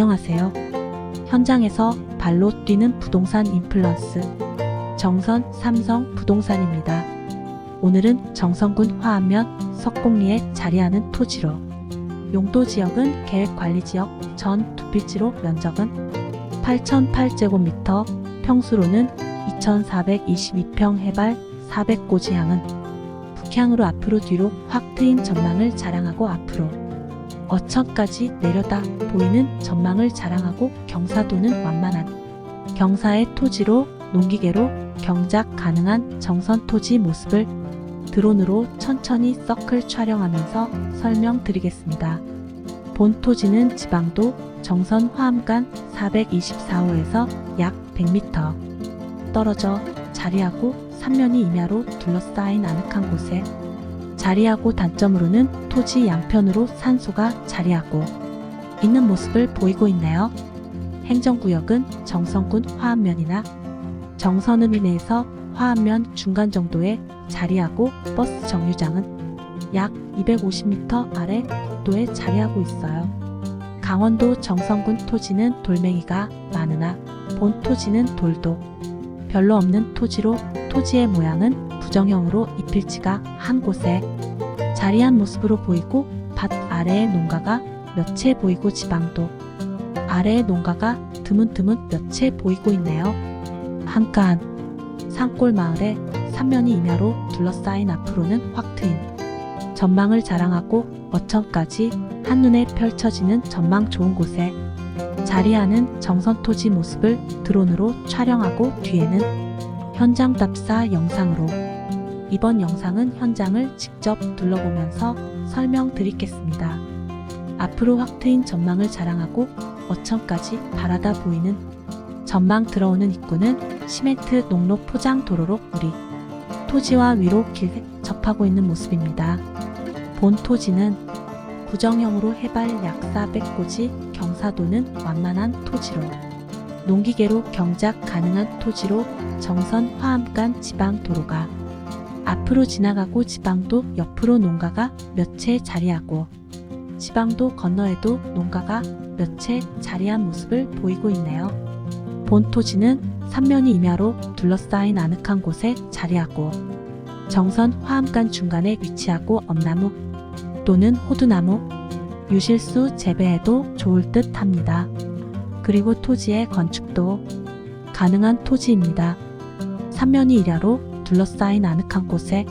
안녕하세요. 현장에서 발로 뛰는 부동산 인플루언스 정선 삼성 부동산입니다. 오늘은 정선군 화암면 석곡리에 자리하는 토지로 용도 지역은 계획관리지역 전 두필지로 면적은 8,008제곱미터 평수로는 2,422평 해발 400고지 향은 북향으로 앞으로 뒤로 확 트인 전망을 자랑하고 앞으로 어천까지 내려다 보이는 전망을 자랑하고 경사도는 완만한 경사의 토지로 농기계로 경작 가능한 정선 토지 모습을 드론으로 천천히 서클 촬영하면서 설명드리겠습니다. 본 토지는 지방도 정선 화암간 424호에서 약 100m 떨어져 자리하고 삼면이 임야로 둘러싸인 아늑한 곳에 자리하고 단점으로는 토지 양편으로 산소가 자리하고 있는 모습을 보이고 있네요. 행정구역은 정선군 화암면이나 정선읍 이내에서 화암면 중간 정도에 자리하고 버스 정류장은 약 250m 아래 국도에 자리하고 있어요. 강원도 정선군 토지는 돌멩이가 많으나 본 토지는 돌도 별로 없는 토지로 토지의 모양은 부정형으로 잎일치가 한 곳에 자리한 모습으로 보이고 밭 아래에 농가가 몇 채 보이고 지방도 아래에 농가가 드문드문 몇 채 보이고 있네요. 한가한 산골 마을에 삼면이 임야로 둘러싸인 앞으로는 확 트인 전망을 자랑하고 어천까지 한눈에 펼쳐지는 전망 좋은 곳에 자리하는 정선 토지 모습을 드론으로 촬영하고 뒤에는 현장 답사 영상으로 이번 영상은 현장을 직접 둘러보면서 설명드리겠습니다. 앞으로 확 트인 전망을 자랑하고 어천까지 바라다 보이는 전망 들어오는 입구는 시멘트 농로 포장 도로로 우리 토지와 위로 길게 접하고 있는 모습입니다. 본 토지는 구정형으로 해발 약 400고지 경사도는 완만한 토지로 농기계로 경작 가능한 토지로 정선 화암간 지방 도로가 앞으로 지나가고 지방도 옆으로 농가가 몇 채 자리하고 지방도 건너에도 농가가 몇 채 자리한 모습을 보이고 있네요. 본 토지는 삼면이 임야로 둘러싸인 아늑한 곳에 자리하고 정선 화암간 중간에 위치하고 엄나무 또는 호두나무, 유실수 재배에도 좋을 듯 합니다. 그리고 토지의 건축도 가능한 토지입니다. 삼면이 일야로 둘러싸인 아늑한 곳에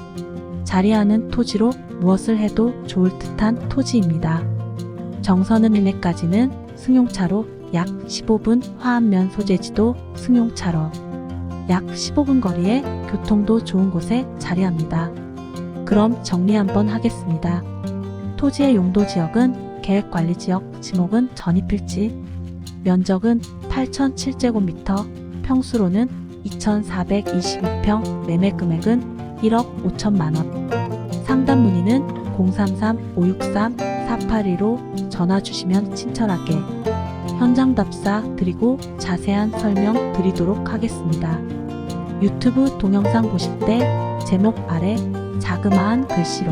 자리하는 토지로 무엇을 해도 좋을 듯한 토지입니다. 정선은 일내까지는 승용차로 약 15분 화암면 소재지도 승용차로 약 15분 거리에 교통도 좋은 곳에 자리합니다. 그럼 정리 한번 하겠습니다. 토지의 용도 지역은 계획관리지역, 지목은 전입필지, 면적은 8,007제곱미터, 평수로는 2,422평, 매매 금액은 1억 5천만 원. 상담 문의는 033-563-4815 전화 주시면 친절하게 현장 답사 드리고 자세한 설명 드리도록 하겠습니다. 유튜브 동영상 보실 때 제목 아래 자그마한 글씨로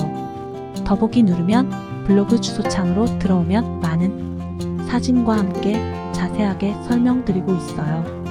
더보기 누르면 블로그 주소창으로 들어오면 많은 사진과 함께 자세하게 설명드리고 있어요.